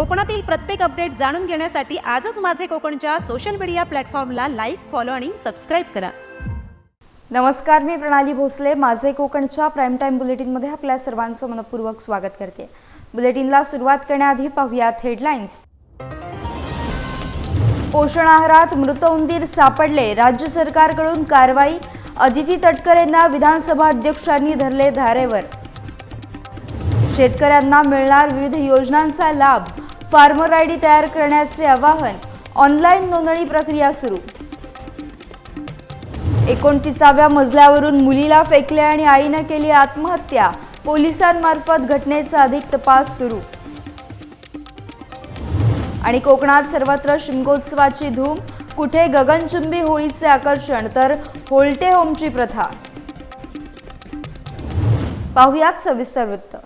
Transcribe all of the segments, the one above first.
कोकणातील प्रत्येक अपडेट जाणून घेण्यासाठी आजच माझे कोकणच्या सोशल मीडिया प्लॅटफॉर्मला लाईक फॉलो आणि सबस्क्राईब करा. नमस्कार मी प्रणाली भोसले. माझे कोकणच्या प्राईम टाईम बुलेटिनमध्ये आपल्या सर्वांचं मनपूर्वक स्वागत करते. बुलेटिनला सुरुवात करण्याआधी पाहूयात हेडलाईन्स पोषण आहारात मृत उंदीर सापडले. राज्य सरकारकडून कारवाई. अदिती तटकरेंना विधानसभा अध्यक्षांनी धरले धारेवर. शेतकऱ्यांना मिळणार विविध योजनांचा लाभ. फार्मर आय डी तयार करण्याचे आवाहन ऑनलाईन नोंदणी प्रक्रिया सुरू. एकोणतीसाव्या मजल्यावरून मुलीला फेकले आणि आईनं केली आत्महत्या पोलिसांमार्फत घटनेचा अधिक तपास सुरू. आणि कोकणात सर्वत्र शिमगोत्सवाची धूम कुठे गगनचुंबी होळीचे आकर्षण तर होल्टे होमची प्रथा. पाहुयात सविस्तर वृत्त.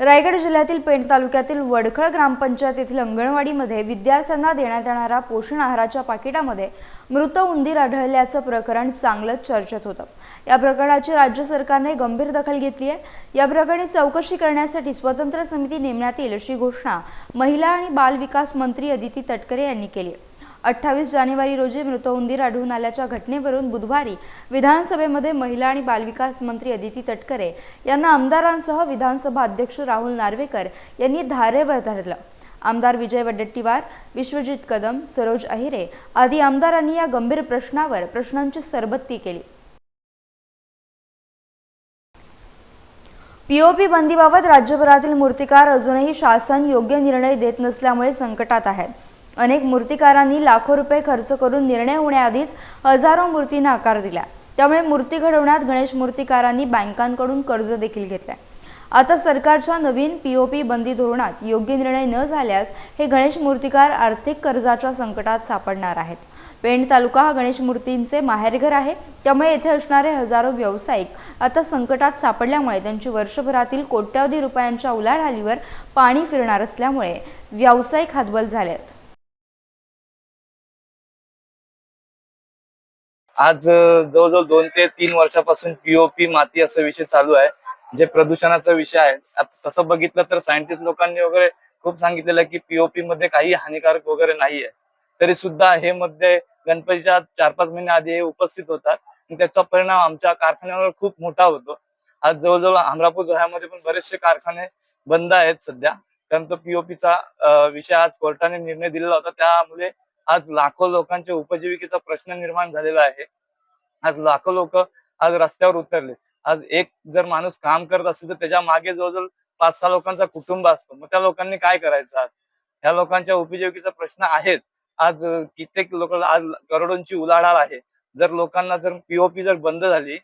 रायगड जिल्ह्यातील पेण तालुक्यातील वडखळ ग्रामपंचायत येथील अंगणवाडीमध्ये विद्यार्थ्यांना देण्यात येणाऱ्या पोषण आहाराच्या पाकिटामध्ये मृत उंदीर आढळल्याचं प्रकरण चांगलंच चर्चेत होतं. या प्रकरणाची राज्य सरकारने गंभीर दखल घेतली आहे. या प्रकरणी चौकशी करण्यासाठी स्वतंत्र समिती नेमण्यात येईल अशी घोषणा महिला आणि बाल विकास मंत्री अदिती तटकरे यांनी केली आहे. अठ्ठावीस जानेवारी रोजी मृत उंदीर आढळून आल्याच्या घटनेवरून बुधवारी विधानसभेमध्ये महिला आणि बालविकास मंत्री अदिती तटकरे यांना आमदारांसह विधानसभा अध्यक्ष राहुल नार्वेकर यांनी धारेवर धरलं. आमदार विजय वडेट्टीवार विश्वजित कदम सरोज अहिरे आदी आमदारांनी या गंभीर प्रश्नावर प्रश्नांची सरबत्ती केली. पीओपी बंदीबाबत राज्यभरातील मूर्तिकार अजूनही शासन योग्य निर्णय देत नसल्यामुळे संकटात आहेत. अनेक मूर्तिकारांनी लाखो रुपये खर्च करून निर्णय होण्याआधीच हजारो मूर्तींना आकार दिला. त्यामुळे मूर्ती घडवण्यात गणेश मूर्तिकारांनी बँकांकडून कर्ज देखील घेतलं आता सरकारच्या नवीन पी ओ पी बंदी धोरणात योग्य निर्णय न झाल्यास हे गणेश मूर्तिकार आर्थिक कर्जाच्या संकटात सापडणार आहेत. पेण तालुका हा गणेश मूर्तींचे माहेरघर आहे. त्यामुळे येथे असणारे हजारो व्यावसायिक आता संकटात सापडल्यामुळे त्यांची वर्षभरातील कोट्यावधी रुपयांच्या उलाढालीवर पाणी फिरणार असल्यामुळे व्यावसायिक हातबल झाले आहेत आज जवळजवळ दोन ते तीन वर्षापासून पीओपी माती असा विषय चालू आहे जे प्रदूषणाचा विषय आहे. तसं बघितलं तर सायंटिस्ट लोकांनी वगैरे खूप सांगितलेलं की पीओपी मध्ये काही हानिकारक वगैरे नाहीये. तरी सुद्धा हे मध्ये गणपतीच्या चार पाच महिने आधी हे उपस्थित होतात. आणि त्याचा परिणाम आमच्या कारखान्यावर खूप मोठा होतो. आज जवळजवळ अमरापूर जिल्ह्यामध्ये पण बरेचसे कारखाने बंद आहेत सध्या. कारण तो पीओपीचा विषय आज कोर्टाने निर्णय दिलेला होता. त्यामुळे आज लाखो लोकांच्या उपजीविकेचा प्रश्न निर्माण झालेला आहे. आज लाखो लोक आज रस्त्यावर उतरले. आज एक जर माणूस काम करत असेल तर त्याच्यामागे जवळजवळ पाच सहा लोकांचा कुटुंब असतो. मग त्या लोकांनी काय करायचं आज? ह्या लोकांच्या उपजीविकेचा प्रश्न आहेच आज कित्येक लोक आज करोडोंची उलाढाल आहे. जर लोकांना जर पीओपी जर बंद झाली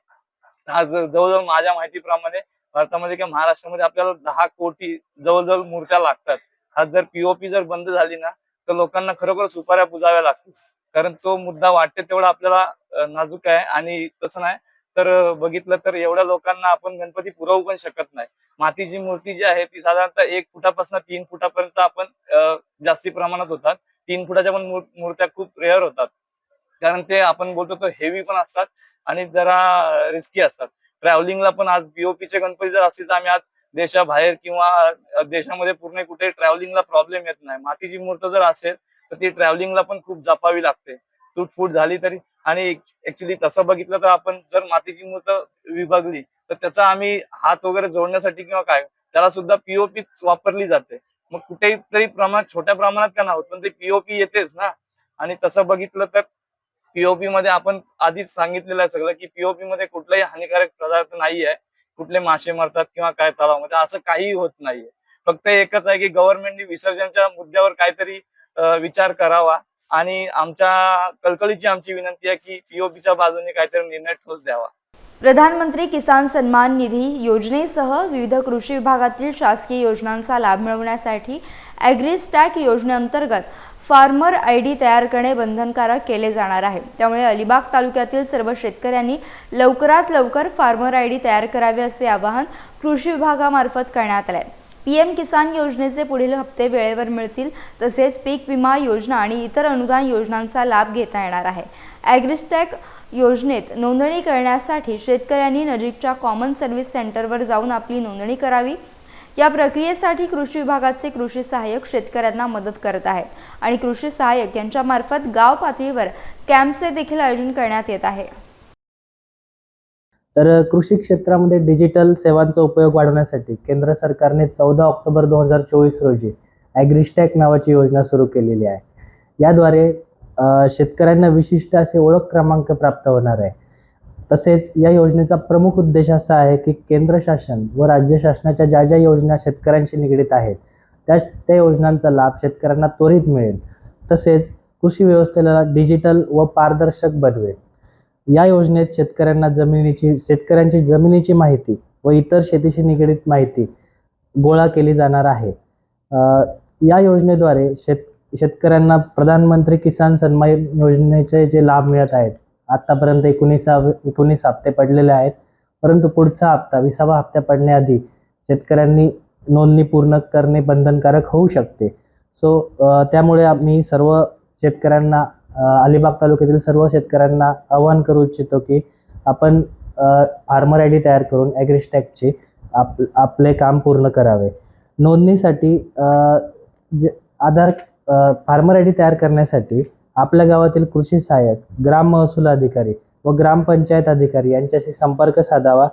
आज जवळजवळ माझ्या माहितीप्रमाणे भारतामध्ये किंवा महाराष्ट्रामध्ये आपल्याला दहा कोटी जवळजवळ मूर्त्या लागतात. आज जर पीओपी जर बंद झाली ना तर लोकांना खरोखर सुपाऱ्या पुजाव्या लागतील. कारण तो मुद्दा वाटते तेवढा आपल्याला नाजूक आहे आणि तसं नाही. तर बघितलं तर एवढ्या लोकांना आपण गणपती पुरवू पण शकत नाही. मातीची मूर्ती जी आहे ती साधारणतः एक फुटापासून तीन फुटापर्यंत आपण जास्ती प्रमाणात होतात. तीन फुटाच्या पण मूर्त्या खूप रेअर होतात. कारण ते आपण बोलतो तो हेवी पण असतात आणि जरा रिस्की असतात. ट्रॅव्हलिंगला पण आज बीओपीचे गणपती जर असतील तर आम्ही आज देशाबाहेर किंवा देशामध्ये पूर्ण कुठे ट्रॅव्हलिंगला प्रॉब्लेम येत नाही. मातीची मूर्त जर असेल तर ती ट्रॅव्हलिंगला पण खूप जपावी लागते. तुटफूट झाली तरी. आणि ऍक्च्युली तसं बघितलं तर आपण जर मातीची मूर्त विभागली तर त्याचा आम्ही हात वगैरे जोडण्यासाठी किंवा काय त्याला सुद्धा पीओपी वापरली जाते. मग कुठेही तरी प्रमाण छोट्या प्रमाणात का नाही होत पण ते पीओपी येतेच ना. आणि तसं बघितलं तर पीओपी मध्ये आपण आधीच सांगितलेलं आहे सगळं की पीओपी मध्ये कुठलाही हानिकारक पदार्थ नाहीये. कुठले मासे मरतात किंवा काय तलावामध्ये असं काहीही होत नाहीये. फक्त एकच आहे की गव्हर्नमेंटने विसर्जनच्या मुद्द्यावर काहीतरी विचार करावा. आणि आमच्या कळकळीची आमची विनंती आहे की पीओपीच्या बाजूने काहीतरी निर्णय ठोस द्यावा. प्रधानमंत्री किसान सन्मान निधी योजनेसह विविध कृषी विभागातील शासकीय योजनांचा लाभ मिळवण्यासाठी ॲग्रीस्टॅक योजनेअंतर्गत फार्मर आय डी तयार करणे बंधनकारक केले जाणार आहे. त्यामुळे अलिबाग तालुक्यातील सर्व शेतकऱ्यांनी लवकरात लवकर फार्मर आय डी तयार करावे असे आवाहन कृषी विभागामार्फत करण्यात आले पीएम किसान योजनेचे पुढील हप्ते वेळेवर मिळतील तसेच पीक विमा योजना आणि इतर अनुदान योजनांचा लाभ घेता येणार आहे. ॲग्रिस्टॅक योजनेत नोंदणी करण्यासाठी शेतकऱ्यांनी नजीकच्या कॉमन सर्व्हिस सेंटरवर जाऊन आपली नोंदणी करावी. या प्रक्रियेसाठी कृषी विभागाचे कृषी सहाय्यक शेतकऱ्यांना मदत करत आहेत आणि कृषी सहाय्यक यांच्यामार्फत गाव पातळीवर कॅम्पचे देखील आयोजन करण्यात येत आहे. तर कृषी क्षेत्रामध्ये डिजिटल सेवांचा उपयोग वाढवण्यासाठी केंद्र सरकारने चौदा ऑक्टोबर दोन हजार चोवीस रोजी ॲग्रिस्टॅक नावाची योजना सुरू केलेली आहे. याद्वारे शेतकऱ्यांना विशिष्ट असे ओळख क्रमांक प्राप्त होणार आहे. तसेच या योजनेचा प्रमुख उद्देश असा आहे की केंद्र शासन व राज्य शासनाच्या ज्या ज्या योजना शेतकऱ्यांशी निगडीत आहेत त्या त्या योजनांचा लाभ शेतकऱ्यांना त्वरित मिळेल. तसेच कृषी व्यवस्थेला डिजिटल व पारदर्शक बनवेल. या योजनेत शेतकऱ्यांना जमिनीची शेतकऱ्यांची जमिनीची माहिती व इतर शेतीशी निगडीत माहिती गोळा केली जाणार आहे. या योजनेद्वारे शेत शेतकऱ्यांना प्रधानमंत्री किसान सन्मान योजनेचे जे लाभ मिळत आहेत आत्तापर्यंत एकोणीसावे एकोणीस हप्ते पडलेले आहेत परंतु पुढचा हप्ता विसावा हप्ता पडण्याआधी शेतकऱ्यांनी नोंदणी पूर्ण करणे बंधनकारक होऊ शकते. सो त्यामुळे आम्ही सर्व शेतकऱ्यांना अलिबाग तालुक्यातील सर्व शेतकऱ्यांना आवाहन करू इच्छितो की आपण फार्मर आय डी तयार करून ॲग्रिस्टॅकची आप आपले काम पूर्ण करावे. नोंदणीसाठी जे आधार फार्मर आय डी तयार करण्यासाठी आपल्या गावातील कृषी सहाय्यक ग्राम महसूल अधिकारी व ग्रामपंचायत अधिकारी यांच्याशी संपर्क साधावा.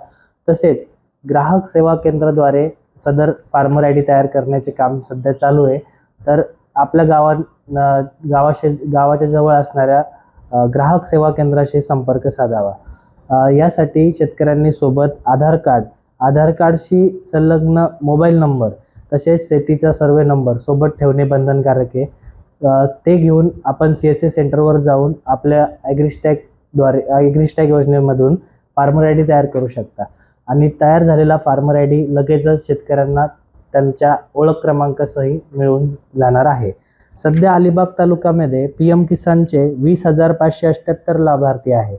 तसेच ग्राहक सेवा केंद्राद्वारे सदर फार्मर आय डी तयार करण्याचे काम सध्या चालू आहे. तर आपल्या गावा न- गावाशे गावाच्या जवळ असणाऱ्या ग्राहक सेवा केंद्राशी संपर्क साधावा. यासाठी शेतकऱ्यांनी सोबत आधार कार्ड आधार कार्डशी संलग्न मोबाईल नंबर तसेच शेतीचा सर्वे नंबर सोबत ठेवणे बंधनकारक आहे. ते घेऊन आपण सी एस सी सेंटरवर जाऊन आपल्या ॲग्रिस्टॅकद्वारे ॲग्रिस्टॅक योजनेमधून फार्मर आय डी तयार करू शकता. आणि तयार झालेला फार्मर आय डी लगेचच शेतकऱ्यांना त्यांच्या ओळख क्रमांकासही मिळून जाणार आहे. सध्या अलिबाग तालुक्यामध्ये पी एम किसानचे वीस हजार पाचशे अठ्ठ्याहत्तर लाभार्थी आहे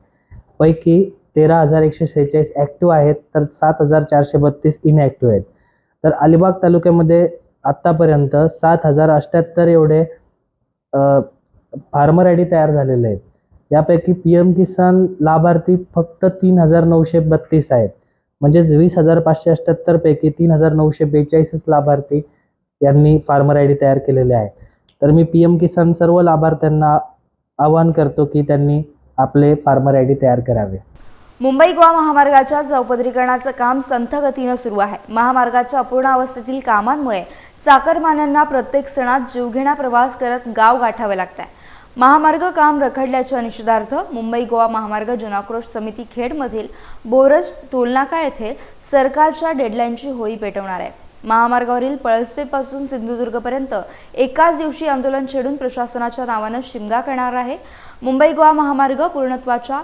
पैकी तेरा हजार एकशे सेहेचाळीस ॲक्टिव्ह आहेत तर सात हजार चारशे बत्तीस इनॲक्टिव्ह आहेत. तर अलिबाग तालुक्यामध्ये आत्तापर्यंत सात हजार अठ्ठ्याहत्तर एवढे फार्मर आय डी तयार झालेले आहेत. यापैकी पी एम किसान लाभार्थी फक्त तीन हजार नऊशे बत्तीस आहेत. म्हणजेच वीस हजार पाचशे अठ्ठ्याहत्तर पैकी तीन हजार नऊशे बेचाळीसच लाभार्थी यांनी फार्मर आय डी तयार केलेले आहे तर मी पी एम किसान सर्व लाभार्थ्यांना आवाहन करतो की त्यांनी आपले फार्मर आय डी तयार करावे. मुंबई गोवा महामार्गाच्या चौपदरीकरणाचं काम संथ गतीनं सुरू आहे. महामार्गाच्या अपूर्ण अवस्थेतील कामांमुळे चाकरमान्यांना प्रत्येक सणात जीवघेणा प्रवास करत गाव गाठावे लागत आहे महामार्ग काम रखडल्याच्या निषेधार्थ मुंबई गोवा महामार्ग जनाक्रोश समिती खेडमधील बोरस टोलनाका येथे सरकारच्या डेडलाईनची होळी पेटवणार आहे. महामार्गावरील पळसपेपासून सिंधुदुर्गपर्यंत एकाच दिवशी आंदोलन छेडून प्रशासनाच्या नावानं शिमगा करणार आहे. मुंबई गोवा महामार्ग पूर्णत्वाच्या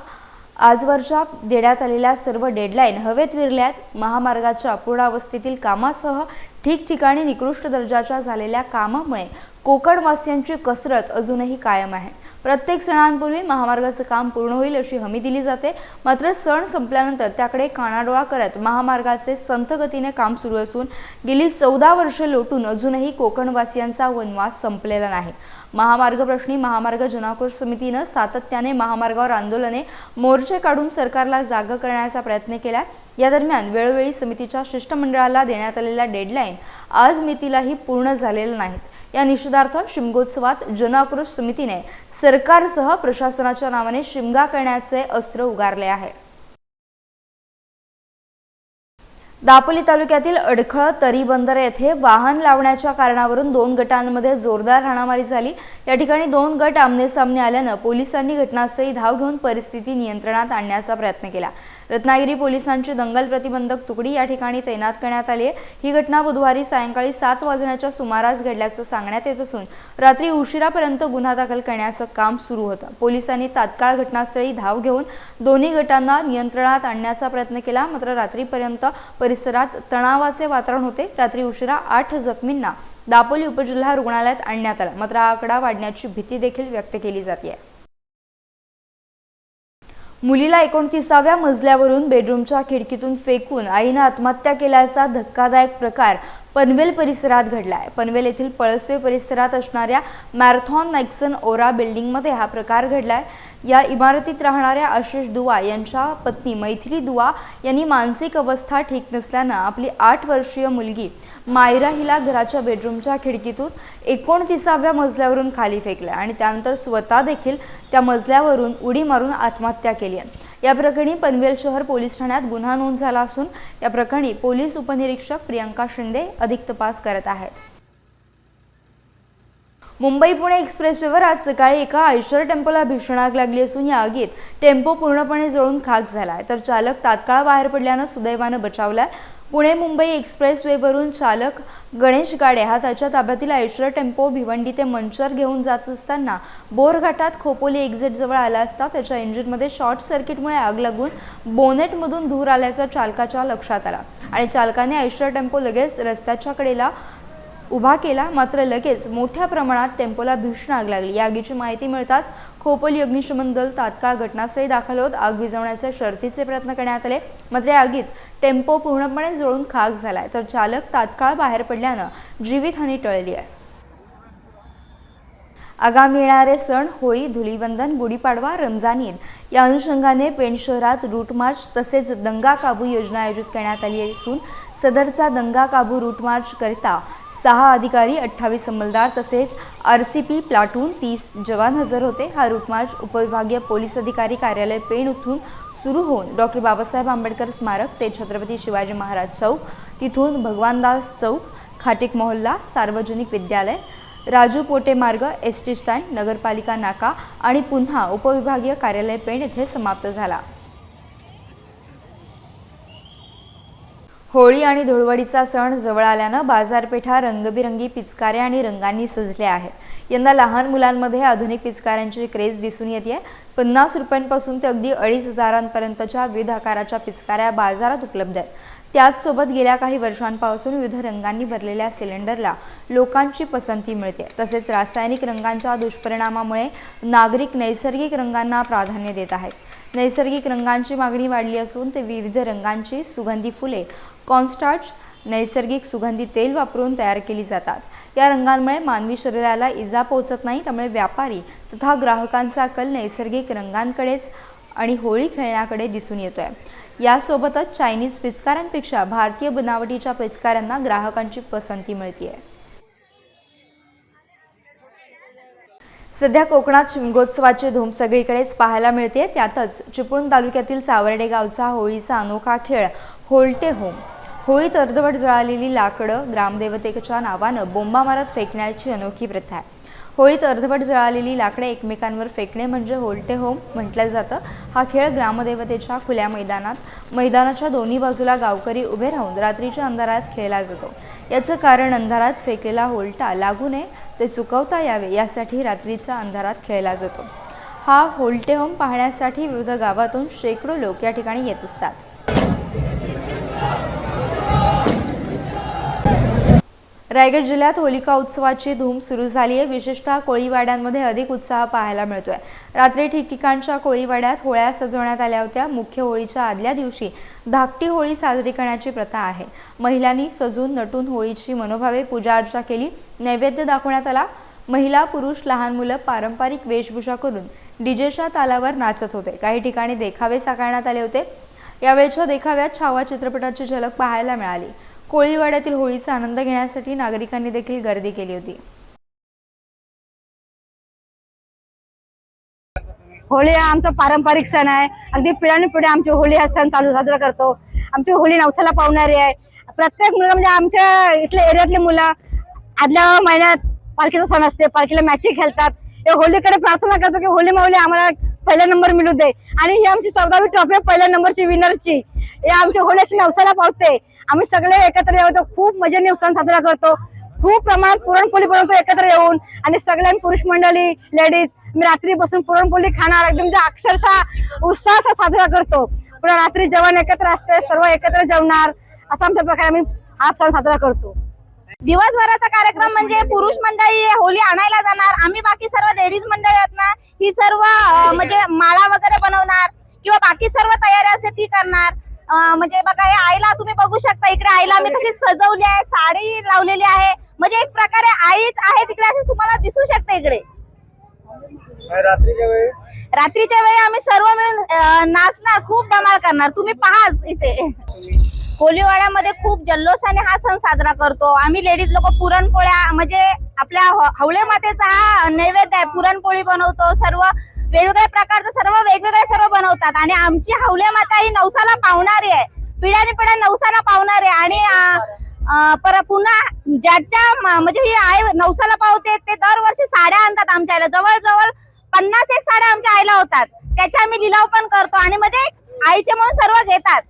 आजवरच्या देण्यात आलेल्या सर्व डेडलाईन हवेत विरल्यात महामार्गाच्या पूर्णावस्थेतील कामासह ठिकठिकाणी निकृष्ट दर्जाच्या झालेल्या कामामुळे कोकणवासियांची कसरत अजूनही कायम आहे. प्रत्येक सणांपूर्वी महामार्गाचं काम पूर्ण होईल अशी हमी दिली जाते. मात्र सण संपल्यानंतर त्याकडे कानाडोळा करत महामार्गाचे संथगतीने काम सुरू असून गेली चौदा वर्षे लोटून अजूनही कोकणवासियांचा वनवास संपलेला नाही. महामार्ग प्रश्नी महामार्ग जनाकोश समितीनं सातत्याने महामार्गावर आंदोलने मोर्चे काढून सरकारला जाग करण्याचा प्रयत्न केला. या दरम्यान वेळोवेळी समितीच्या शिष्टमंडळाला देण्यात आलेला डेडलाईन आज मितीलाही पूर्ण झालेला नाहीत या निषेधार्थ शिमगोत्सवात जनाक्रोश समितीने सरकारसह प्रशासनाच्या नावाने शिमगा करण्याचे अस्त्र उगारले आहे. दापोली तालुक्यातील अडखळ तरी बंदर येथे वाहन लावण्याच्या कारणावरून दोन गटांमध्ये जोरदार हाणामारी झाली. या ठिकाणी दोन गट आमने सामने आल्यानं पोलिसांनी घटनास्थळी धाव घेऊन परिस्थिती नियंत्रणात आणण्याचा प्रयत्न केला. रत्नागिरी पोलिसांची दंगल प्रतिबंधक तुकडी या ठिकाणी तैनात करण्यात आली आहे. ही घटना बुधवारी सायंकाळी सात वाजण्याच्या सुमारास घडल्याचं सांगण्यात येत असून रात्री उशिरापर्यंत गुन्हा दाखल करण्याचं काम सुरू होतं. पोलिसांनी तात्काळ घटनास्थळी धाव घेऊन दोन्ही गटांना नियंत्रणात आणण्याचा प्रयत्न केला मात्र रात्रीपर्यंत परिसरात तणावाचे वातावरण होते. रात्री उशिरा आठ जखमींना दापोली उपजिल्हा रुग्णालयात आणण्यात आलं मात्र हा आकडा वाढण्याची भीती देखील व्यक्त केली जाते मुलीला एकोणतीसाव्या मजल्यावरून बेडरूमच्या खिडकीतून फेकून आईनं आत्महत्या केल्याचा धक्कादायक प्रकार पनवेल परिसरात घडला आहे पनवेल येथील पळसवे परिसरात असणाऱ्या मॅरेथॉन नॅक्सन ओरा बिल्डिंगमध्ये हा प्रकार घडला आहे या इमारतीत राहणाऱ्या आशिष दुवा यांच्या पत्नी मैथिली दुवा यांनी मानसिक अवस्था ठीक नसल्यानं आपली आठ वर्षीय मुलगी मायरा हिला घराच्या बेडरूमच्या खिडकीतून एकोणतीसाव्या मजल्यावरून खाली फेकलं आणि त्यानंतर स्वतः देखील त्या मजल्यावरून उडी मारून आत्महत्या केली आहे. या प्रकरणी पनवेल शहर पोलीस ठाण्यात गुन्हा नोंद झाला असून या प्रकरणी पोलीस उपनिरीक्षक प्रियंका शिंदे अधिक तपास करत आहेत. मुंबई पुणे एक्सप्रेसवेवर आज सकाळी एका आयशर टेम्पोला भीषण आग लागली असून या आगीत टेम्पो पूर्णपणे जळून खाक झालाय. तर चालक तात्काळ बाहेर पडल्यानं सुदैवानं बचावलाय. पुणे मुंबई एक्सप्रेसवेवरून चालक गणेश गाडे हा त्याच्या ताब्यातील आयशर टेम्पो भिवंडी ते मंचर घेऊन जात असताना बोरघाटात खोपोली एक्झिटजवळ आला असता त्याच्या इंजिनमध्ये शॉर्ट सर्किटमुळे आग लागून बोनेटमधून धूर आल्याचं चालकाच्या लक्षात आला. आणि चालकाने आयशर टेम्पो लगेच रस्त्याच्या कडेला उभा केला मात्र लगेच मोठ्या प्रमाणात टेम्पोला भीषण आग लागली. या आगीची माहिती मिळताच खोपोली अग्निशमन दल तात्काळ घटनास्थळी दाखल होत आग विझवण्याच्या शर्थीचे प्रयत्न करण्यात आले. मात्र या आगीत टेम्पो पूर्णपणे जळून खाक झालाय. तर चालक तात्काळ बाहेर पडल्यानं जीवितहानी टळली आहे. आगामी येणारे सण होळी धुलीवंदन गुढीपाडवा रमजान ईद या अनुषंगाने पेण शहरात रूट मार्च तसेच दंगा काबू योजना आयोजित करण्यात आली असून सदरचा दंगा काबू रूट मार्च करिता सहा अधिकारी अठ्ठावीस अंमलदार तसेच आर सी पी प्लाटून तीस जवान हजर होते. हा रूट मार्च उपविभागीय पोलीस अधिकारी कार्यालय पेण उथून सुरू होऊन डॉक्टर बाबासाहेब आंबेडकर स्मारक ते छत्रपती शिवाजी महाराज चौक तिथून भगवानदास चौक खाटिक मोहल्ला सार्वजनिक विद्यालय राजू पोटे मार्ग एस टी स्टँड नगरपालिका नाका आणि पुन्हा उपविभागीय कार्यालय पेण येथे समाप्त झाला. होळी आणि धुळवडीचा सण जवळ आल्यानं बाजारपेठा रंगबिरंगी पिचकाऱ्या आणि रंगांनी सजल्या आहेत. यंदा लहान मुलांमध्ये आधुनिक पिचकाऱ्यांची क्रेज दिसून येते पन्नास रुपयांपासून ते अगदी अडीच हजारांपर्यंतच्या विविध आकाराच्या पिचकाऱ्या बाजारात उपलब्ध आहेत. त्याचसोबत गेल्या काही वर्षांपासून विविध रंगांनी भरलेल्या सिलेंडरला लोकांची पसंती मिळते. तसेच रासायनिक रंगांच्या दुष्परिणामामुळे नागरिक नैसर्गिक रंगांना प्राधान्य देत आहेत. नैसर्गिक रंगांची मागणी वाढली असून ते विविध रंगांची सुगंधी फुले कॉन्स्टार्च नैसर्गिक सुगंधी तेल वापरून तयार केली जातात. या रंगांमुळे मानवी शरीराला इजा पोहोचत नाही त्यामुळे व्यापारी तथा ग्राहकांचा कल नैसर्गिक रंगांकडेच आणि होळी खेळण्याकडे दिसून येतोय. यासोबतच चायनीज पिचकाऱ्यांपेक्षा भारतीय बनावटीच्या पिचकाऱ्यांना ग्राहकांची पसंती मिळते आहे सध्या कोकणात शिमगोत्सवाची धूम सगळीकडेच पाहायला मिळते त्यातच चिपळूण तालुक्यातील सावर्डे गावचा होळीचा अनोखा खेळ होलटे होम. होळीत अर्धवट जळालेली लाकडं ग्रामदेवतेच्या नावानं बोंबा मारत फेकण्याची अनोखी प्रथा आहे. होळीत अर्धवट जळालेली लाकडे एकमेकांवर फेकणे म्हणजे होलटे होम म्हटलं जातं. हा खेळ ग्रामदेवतेच्या खुल्या मैदानात मैदानाच्या दोन्ही बाजूला गावकरी उभे राहून रात्रीच्या अंधारात खेळला जातो. याचं कारण अंधारात फेकलेला होलटा लागू नये ते चुकवता यावे यासाठी रात्रीचा अंधारात खेळला जातो. हा होलटे होम पाहण्यासाठी विविध गावातून शेकडो लोक या ठिकाणी येत असतात. रायगड जिल्ह्यात होलिका उत्सवाची धूम सुरू झाली आहे. विशेषतः कोळीवाड्यांमध्ये अधिक उत्साह पाहायला मिळतोय. रात्री ठिकठिकाणच्या कोळीवाड्यात होळ्या सजवण्यात आल्या होत्या. मुख्य होळीच्या आदल्या दिवशी धाकटी होळी साजरी करण्याची प्रथा आहे. महिलांनी सजून नटून होळीची मनोभावे पूजा अर्चा केली. नैवेद्य दाखवण्यात आला. महिला पुरुष लहान मुलं पारंपरिक वेशभूषा करून डीजेच्या तालावर नाचत होते. काही ठिकाणी देखावे साकारण्यात आले होते. यावेळच्या देखाव्यात छावा चित्रपटाची झलक पाहायला मिळाली. कोळीवाड्यातील होळीचा आनंद घेण्यासाठी नागरिकांनी देखील गर्दी केली होती. होळी हा आमचा पारंपरिक सण आहे. अगदी पिढ्यानपिढ्या आमची होळी हा सण चालू साजरा करतो. आमची होळी नवसाला पावणारी आहे. प्रत्येक मुलगा म्हणजे आमच्या इथल्या एरियातले मुलं आदल्या महिन्यात पालखीचा सण असते. पालखीला मॅची खेळतात. हे होळीकडे प्रार्थना करतो की होळी माऊली आम्हाला पहिला नंबर मिळू दे. आणि ही आमची चौदावी ट्रॉफी पहिल्या नंबरची विनरची हे आमची होळी अशी नवसाला पावते. आम्ही सगळे एकत्र येतो खूप मजेने सण साजरा करतो. खूप प्रमाणात पुरणपोळी बनवतो एकत्र येऊन. आणि सगळ्या पुरुष मंडळी लेडीज मी रात्री बसून पुरणपोळी खाणार. एकदम म्हणजे अक्षरशः उत्साहात साजरा करतो. पुन्हा रात्री जेवण एकत्र असते सर्व एकत्र जेवणार. असा आमच्या प्रकारे आम्ही हा सण साजरा करतो. दिवसभराचा कार्यक्रम म्हणजे पुरुष मंडळी होली आणायला जाणार. आम्ही बाकी सर्व लेडीज मंडळी आहेत ना ही सर्व म्हणजे माळा वगैरे बनवणार. किंवा बाकी सर्व तयारी असते ती करणार. म्हणजे बघा हे आईला तुम्ही बघू शकता. इकडे आईला आम्ही कशी सजवली आहे साडी लावलेली आहे. म्हणजे एक प्रकारे आईच आहे तिकडे असे तुम्हाला दिसू शकते इकडे. रात्रीच्या वेळी? रात्रीच्या वेळी आम्ही सर्व मिळून नाचणार खूप धमाल करणार. तुम्ही पहा इथे. कोलीवाड्यामध्ये खूप जल्लोषाने हा सण साजरा करतो. आम्ही लेडीज लोक पुरणपोळ्या म्हणजे आपल्या हवळे मातेचा हा नैवेद्य आहे. पुरणपोळी बनवतो सर्व वेगवेगळ्या प्रकारचं सर्व वेगवेगळे सर्व बनवतात. आणि आमची हवले माता ही नवसाला पावणारी आहे. पिढ्याने पिढ्या नवसाला पावणारी आहे. आणि पर पुन्हा ज्याच्या म- म्हणजे ही आई नवसाला पावते ते दरवर्षी साड्या आणतात आमच्या आईला. जवळजवळ पन्नास एक साड्या आमच्या आईला होतात. त्याचे आम्ही लिलाव पण करतो आणि म्हणजे आईचे म्हणून सर्व घेतात.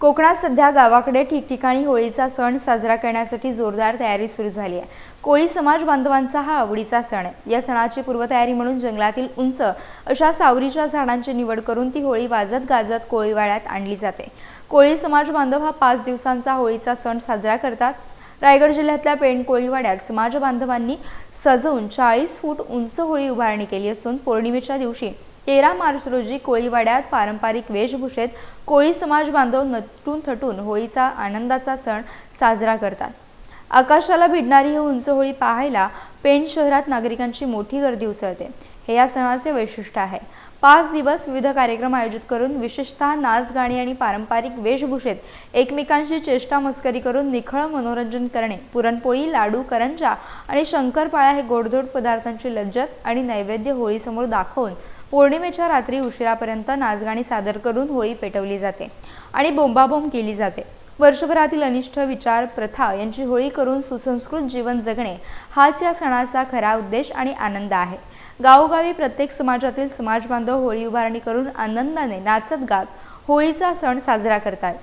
कोकणात सध्या गावाकडे ठिकठिकाणी होळीचा सण साजरा करण्यासाठी जोरदार तयारी सुरू झाली आहे. कोळी समाज बांधवांचा हा आवडीचा सण आहे. या सणाची पूर्वतयारी म्हणून जंगलातील उंच अशा सावरीच्या झाडांची निवड करून ती होळी वाजत गाजत कोळीवाड्यात आणली जाते. कोळी समाज बांधव हा पाच दिवसांचा होळीचा सण साजरा करतात. रायगड जिल्ह्यातल्या पेण कोळीवाड्यात समाज बांधवांनी सजवून चाळीस फूट उंच होळी उभारणी केली असून पौर्णिमेच्या दिवशी तेरा मार्च रोजी कोळीवाड्यात पारंपरिक वेशभूषेत कोळी समाज बांधव नटून थटून होळीचा आनंदाचा सण साजरा करतात. आकाशाला भिडणारी ही उंच होळी पाहायला पेण शहरात नागरिकांची मोठी गर्दी उसळते. हे या सणाचे वैशिष्ट्य आहे. पाच दिवस विविध कार्यक्रम आयोजित करून विशेषतः नाच गाणी आणि पारंपरिक वेशभूषेत एकमेकांशी चेष्टा मस्करी करून निखळ मनोरंजन करणे पुरणपोळी लाडू करंजा आणि शंकरपाळ्या हे गोडधोड पदार्थांची लज्जत आणि नैवेद्य होळीसमोर दाखवून पौर्णिमेच्या रात्री उशिरापर्यंत नाचगाणी सादर करून होळी पेटवली जाते आणि बोंबाबोंब केली जाते. वर्षभरातील अनिष्ट विचार प्रथा यांची होळी करून सुसंस्कृत जीवन जगणे हाच या सणाचा खरा उद्देश आणि आनंद आहे. गावोगावी प्रत्येक समाजातील समाजबांधव होळी उभारणी करून आनंदाने नाचत गात होळीचा सण साजरा करतात.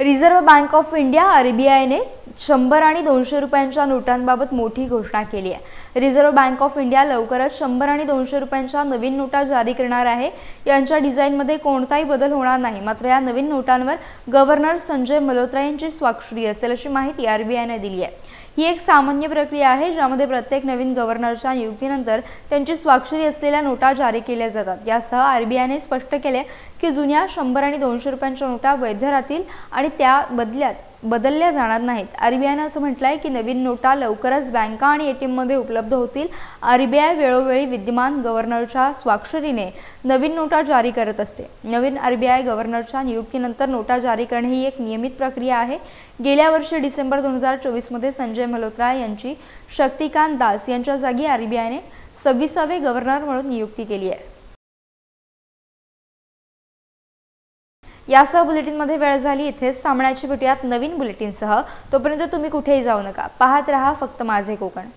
रिझर्व्ह बँक ऑफ इंडिया आरबीआयने शंभर आणि दोनशे रुपयांच्या नोटांबाबत मोठी घोषणा केली आहे. रिझर्व्ह बँक ऑफ इंडिया लवकरच शंभर आणि दोनशे रुपयांच्या नवीन नोटा जारी करणार आहे. यांच्या डिझाईनमध्ये कोणताही बदल होणार नाही. मात्र या नवीन नोटांवर गव्हर्नर संजय मल्होत्रा यांची स्वाक्षरी असेल अशी माहिती आरबीआयने दिली आहे. ही एक सामान्य प्रक्रिया आहे ज्यामध्ये प्रत्येक नवीन गव्हर्नरच्या नियुक्तीनंतर त्यांची स्वाक्षरी असलेल्या नोटा जारी केल्या जातात. यासह आरबीआयने स्पष्ट केले की जुन्या शंभर आणि दोनशे रुपयांच्या नोटा वैध राहतील आणि त्या बदल्यात बदलल्या जाणार नाहीत. आर बी आयनं असं म्हटलं आहे की नवीन नोटा लवकरच बँका आणि ए टी एममध्ये उपलब्ध होतील. आर बी आय वेळोवेळी विद्यमान गव्हर्नरच्या स्वाक्षरीने नवीन नोटा जारी करत असते. नवीन आर बी आय गव्हर्नरच्या नियुक्तीनंतर नोटा जारी करणे ही एक नियमित प्रक्रिया आहे. गेल्या वर्षी डिसेंबर दोन हजार चोवीसमध्ये संजय मल्होत्रा यांची शक्तिकांत दास यांच्या जागी आर बी आयने सव्वीसावे गव्हर्नर म्हणून नियुक्ती केली आहे. यासह बुलेटिनमध्ये वेळ झाली इथेच थांबण्याची भेटूयात नवीन बुलेटिनसह. तोपर्यंत तुम्ही कुठेही जाऊ नका. पाहत रहा फक्त माझे कोकण.